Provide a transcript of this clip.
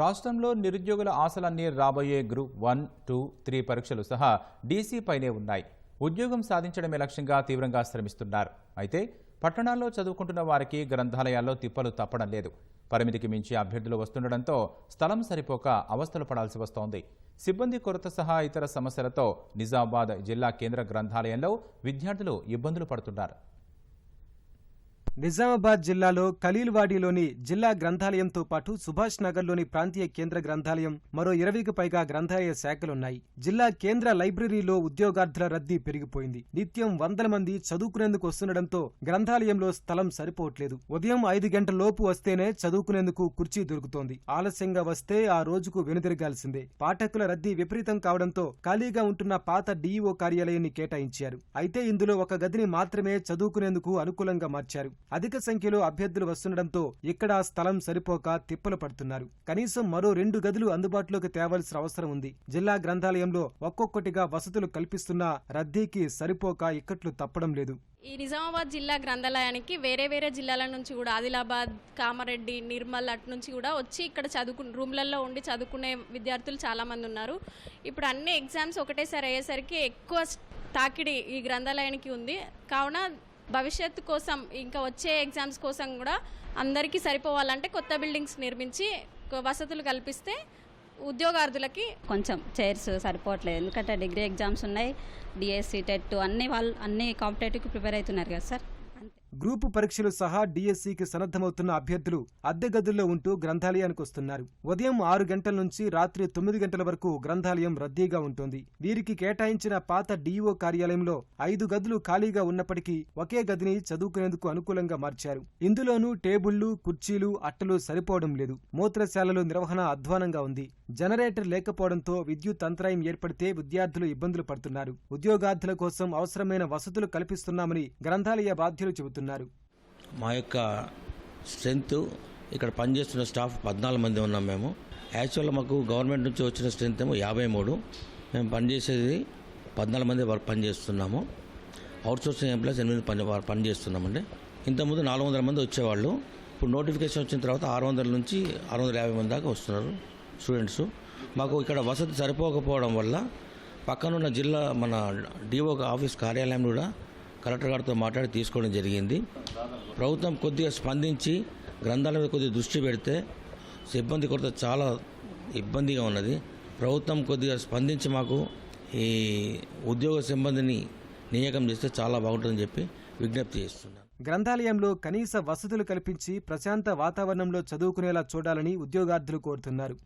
రాష్ట్రంలో నిరుద్యోగుల ఆశలన్నీ రాబోయే గ్రూప్ వన్ టూ త్రీ పరీక్షలు సహా డీసీపైనే ఉన్నాయి. ఉద్యోగం సాధించడమే లక్ష్యంగా తీవ్రంగా శ్రమిస్తున్నారు. అయితే పట్టణాల్లో చదువుకుంటున్న వారికి గ్రంథాలయాల్లో తిప్పలు తప్పడం లేదు. పరిమితికి మించి అభ్యర్థులు వస్తుండడంతో స్థలం సరిపోక అవస్థలు పడాల్సి వస్తోంది. సిబ్బంది కొరత సహా ఇతర సమస్యలతో నిజామాబాద్ జిల్లా కేంద్ర గ్రంథాలయంలో విద్యార్థులు ఇబ్బందులు పడుతున్నారు. నిజామాబాద్ జిల్లాలో ఖలీల్వాడీలోని జిల్లా గ్రంథాలయంతో పాటు సుభాష్ నగర్లోని ప్రాంతీయ కేంద్ర గ్రంథాలయం మరో ఇరవైకి పైగా గ్రంథాలయ శాఖలున్నాయి. జిల్లా కేంద్ర లైబ్రరీలో ఉద్యోగార్థుల రద్దీ పెరిగిపోయింది. నిత్యం వందల మంది చదువుకునేందుకు వస్తుండటంతో గ్రంథాలయంలో స్థలం సరిపోవట్లేదు. ఉదయం ఐదు గంటల లోపు వస్తేనే చదువుకునేందుకు కుర్చీ దొరుకుతోంది. ఆలస్యంగా వస్తే ఆ రోజుకు వెనుదిరగాల్సిందే. పాఠకుల రద్దీ విపరీతం కావడంతో ఖాళీగా ఉంటున్న పాత డీఈఓ కార్యాలయాన్ని కేటాయించారు. అయితే ఇందులో ఒక గదిని మాత్రమే చదువుకునేందుకు అనుకూలంగా మార్చారు. అధిక సంఖ్యలో అభ్యర్థులు వస్తుండటంతో ఇక్కడ స్థలం సరిపోక తిప్పలు పడుతున్నారు. కనీసం మరో రెండు గదులు అందుబాటులోకి తేవాల్సిన అవసరం ఉంది. జిల్లా గ్రంథాలయంలో ఒక్కొక్కటిగా వసతులు కల్పిస్తున్నా రద్దీకి సరిపోక ఇక్కట్లు తప్పడం లేదు. ఈ నిజామాబాద్ జిల్లా గ్రంథాలయానికి వేరే వేరే జిల్లాల నుంచి కూడా ఆదిలాబాద్ కామారెడ్డి నిర్మల్ అటు నుంచి కూడా వచ్చి ఇక్కడ చదువుకు రూమ్లలో ఉండి చదువుకునే విద్యార్థులు చాలామంది ఉన్నారు. ఇప్పుడు అన్ని ఎగ్జామ్స్ ఒకటేసారి అయ్యేసరికి ఎక్కువ తాకిడి ఈ గ్రంథాలయానికి ఉంది. కావున భవిష్యత్తు కోసం ఇంకా వచ్చే ఎగ్జామ్స్ కోసం కూడా అందరికీ సరిపోవాలంటే కొత్త బిల్డింగ్స్ నిర్మించి వసతులు కల్పిస్తే ఉద్యోగార్థులకి కొంచెం చైర్స్ సరిపోవట్లేదు. ఎందుకంటే డిగ్రీ ఎగ్జామ్స్ ఉన్నాయి డిఎస్సి టెట్ అన్ని వాళ్ళు అన్ని కాంపిటేటివ్కి ప్రిపేర్ అవుతున్నారు కదా సార్. గ్రూపు పరీక్షలు సహా డిఎస్సికి సన్నద్ధమవుతున్న అభ్యర్థులు అద్దె గదుల్లో ఉంటూ గ్రంథాలయానికి వస్తున్నారు. ఉదయం ఆరు గంటల నుంచి రాత్రి తొమ్మిది గంటల వరకు గ్రంథాలయం రద్దీగా ఉంటుంది. వీరికి కేటాయించిన పాత డీఈఓ కార్యాలయంలో ఐదు గదులు ఖాళీగా ఉన్నప్పటికీ ఒకే గదిని చదువుకునేందుకు అనుకూలంగా మార్చారు. ఇందులోనూ టేబుళ్ళు కుర్చీలు అట్టలు సరిపోవడం లేదు. మూత్రశాలలు నిర్వహణ అధ్వానంగా ఉంది. జనరేటర్ లేకపోవడంతో విద్యుత్ అంతరాయం ఏర్పడితే విద్యార్థులు ఇబ్బందులు పడుతున్నారు. ఉద్యోగార్థుల కోసం అవసరమైన వసతులు కల్పిస్తున్నామని గ్రంథాలయ బాధ్యులు చెబుతున్నారు. మా యొక్క స్ట్రెంత్ ఇక్కడ పనిచేస్తున్న స్టాఫ్ పద్నాలుగు మంది ఉన్నాం మేము. యాక్చువల్గా మాకు గవర్నమెంట్ నుంచి వచ్చిన స్ట్రెంత్ ఏమో యాభై మూడు. మేము పనిచేసేది పద్నాలుగు మంది వర్క్ పనిచేస్తున్నాము. అవుట్సోర్సింగ్ ఎంప్లాయీస్ ఎనిమిది పని పనిచేస్తున్నామండి. ఇంతకుముందు నాలుగు వందల మంది వచ్చేవాళ్ళు. ఇప్పుడు నోటిఫికేషన్ వచ్చిన తర్వాత ఆరు వందల నుంచి ఆరు వందల యాభై మంది దాకా వస్తున్నారు స్టూడెంట్స్. మాకు ఇక్కడ వసతి సరిపోకపోవడం వల్ల పక్కనున్న జిల్లా మన డిఓ ఆఫీస్ కార్యాలయం కూడా కలెక్టర్ గారితో మాట్లాడి తీసుకోవడం జరిగింది. ప్రభుత్వం కొద్దిగా స్పందించి గ్రంథాల మీద కొద్దిగా దృష్టి పెడితే సిబ్బంది కొరత చాలా ఇబ్బందిగా ఉన్నది. ప్రభుత్వం కొద్దిగా స్పందించి మాకు ఈ ఉద్యోగ సిబ్బందిని నియకం చేస్తే చాలా బాగుంటుందని చెప్పి విజ్ఞప్తి చేస్తున్నాను గ్రంథాలయంలో కనీస వసతులు కల్పించి ప్రశాంత వాతావరణంలో చదువుకునేలా చూడాలని ఉద్యోగార్థులు కోరుతున్నారు.